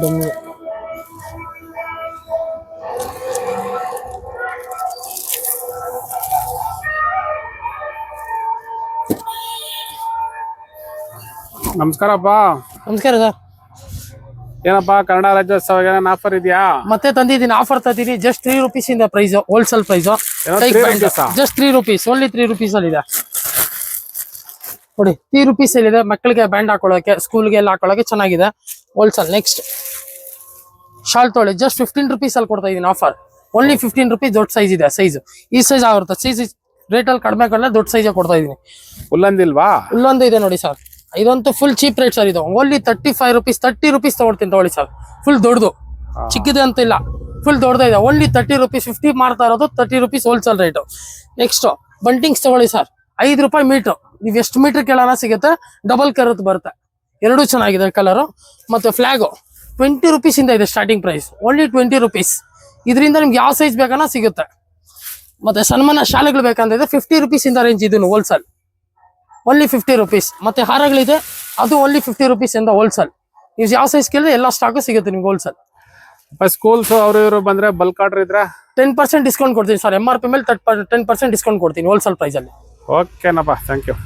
Dummy ನಮಸ್ಕಾರಪ್ಪ ನಮಸ್ಕಾರ sir. ಏನಪ್ಪ ಕನ್ನಡ ರಾಜ್ಯೋತ್ಸವ ಏನೇನು ಆಫರ್ ಇದೆಯಾ? ಮತ್ತೆ ತಂದಿದ್ದೀನಿ ಆಫರ್ ತಂದಿದ್ದೀನಿ. ಜಸ್ಟ್ ತ್ರೀ ರುಪೀಸ್ ಇಂದ ಪ್ರೈಸ್ ಹೋಲ್ಸೇಲ್ ಪ್ರೈಸ್ ಏನೋ 3 rupees ಆ? Just three rupees only three rupees ಅಲ್ಲಿ ಇದೆ. ನೋಡಿ ತ್ರೀ ರುಪೀಸ್ ಇದೆ ಮಕ್ಕಳಿಗೆ ಬ್ಯಾಂಡ್ ಹಾಕೊಳ್ಳೋಕೆ ಸ್ಕೂಲ್ಗೆ ಎಲ್ಲ ಹಾಕೊಳ್ಳೋಕೆ ಚೆನ್ನಾಗಿದೆ. ಹೋಲ್ಸೇಲ್ ನೆಕ್ಸ್ಟ್ ಶಾಲ್ ತೊಗೊಳ್ಳಿ ಜಸ್ಟ್ ಫಿಫ್ಟೀನ್ ರುಪೀಸ್ ಅಲ್ಲಿ ಕೊಡ್ತಾ ಇದೀನಿ ಆಫರ್ ಓನ್ಲಿ ಫಿಫ್ಟೀನ್ ರುಪೀಸ್ ದೊಡ್ಡ ಸೈಜ್ ಇದೆ ಸೈಜ್ ಈ ಸೈಜ್ ಆಗಿರುತ್ತೆ ಸೈಜ್ ರೇಟಲ್ಲಿ ಕಡಿಮೆ ಕಡಿಮೆ ದೊಡ್ಡ ಸೈಜ್ ಕೊಡ್ತಾ ಇದೀನಿ. ಉಲ್ಲಂದಿಲ್ವಾ? ಉಲ್ಲೊಂದು ಇದೆ ನೋಡಿ ಸರ್ ಇದಂತೂ ಫುಲ್ ಚೀಪ್ ರೇಟ್ ಸರ್ ಇದು. Only thirty five rupees thirty rupees ತಗೊಳ್ತೀನಿ ತಗೊಳ್ಳಿ ಸರ್ ಫುಲ್ ದೊಡ್ಡದು. ಚಿಕ್ಕದೆ ಅಂತ ಇಲ್ಲ. ಫುಲ್ ದೊಡ್ಡದೇ ಇದೆ. ಓನ್ಲಿ ತರ್ಟಿ ರುಪೀಸ್ ಫಿಫ್ಟಿ ಮಾಡ್ತಾ ಇರೋದು thirty rupees wholesale rate next buntings ತಗೊಳ್ಳಿ ಸರ್ ಐದು ರೂಪಾಯಿ ಮೀಟ್ರು ನೀವು ಎಷ್ಟು ಮೀಟರ್ ಕೆಳನ ಸಿಗುತ್ತೆ? ಡಬಲ್ ಕರತ್ ಬರುತ್ತೆ. ಎರಡು ಚೆನ್ನಾಗಿದೆ ಕಲರು ಮತ್ತೆ ಫ್ಲಾಗು ಟ್ವೆಂಟಿ ರುಪೀಸ್ ಇಂದ ಇದೆ starting price only twenty rupees ಇದರಿಂದ ನಿಮ್ಗೆ ಯಾವ ಸೈಜ್ ಬೇಕಾನ ಸಿಗುತ್ತೆ. ಮತ್ತೆ ಸನ್ಮಾನ ಶಾಲೆಗಳು ಬೇಕಂತಿದೆ ಫಿಫ್ಟಿ ರುಪೀಸ್ ಇಂದ ರೇಂಜ್ ಇದನ್ನು ಹೋಲ್ಸೇಲ್ ಓನ್ಲಿ ಫಿಫ್ಟಿ ರುಪೀಸ್ ಮತ್ತೆ ಹಾರಗಳಿದೆ ಅದು ಓನ್ಲಿ ಫಿಫ್ಟಿ ರುಪೀಸ್ ಇಂದ ಹೋಲ್ಸೇಲ್ ನೀವು ಯಾವ ಸೈಜ್ ಕೇಳಿದ್ರೆ ಎಲ್ಲ ಸ್ಟಾಕು ಸಿಗುತ್ತೆ ನಿಮ್ಗೆ ಹೋಲ್ಸೇಲ್ ಸ್ಕೂಲ್ಸ್ ಅವರು ಇವರು ಬಂದ್ರೆ ಬಲ್ಕ್ ಆರ್ಡರ್ ಇದ್ರೆ ಟೆನ್ ಪರ್ಸೆಂಟ್ ಡಿಸ್ಕೌಂಟ್ ಕೊಡ್ತೀನಿ ಸರ್ ಎಂ ಆರ್ ಪಿ ಮೇಲೆ ಟೆನ್ ಪರ್ಸೆಂಟ್ ಡಿಸ್ಕೌಂಟ್ ಕೊಡ್ತೀನಿ ಹೋಲ್ಸೇಲ್ ಪ್ರೈಸಲ್ಲಿ ಓಕೆನಪ್ಪ ಥ್ಯಾಂಕ್ ಯು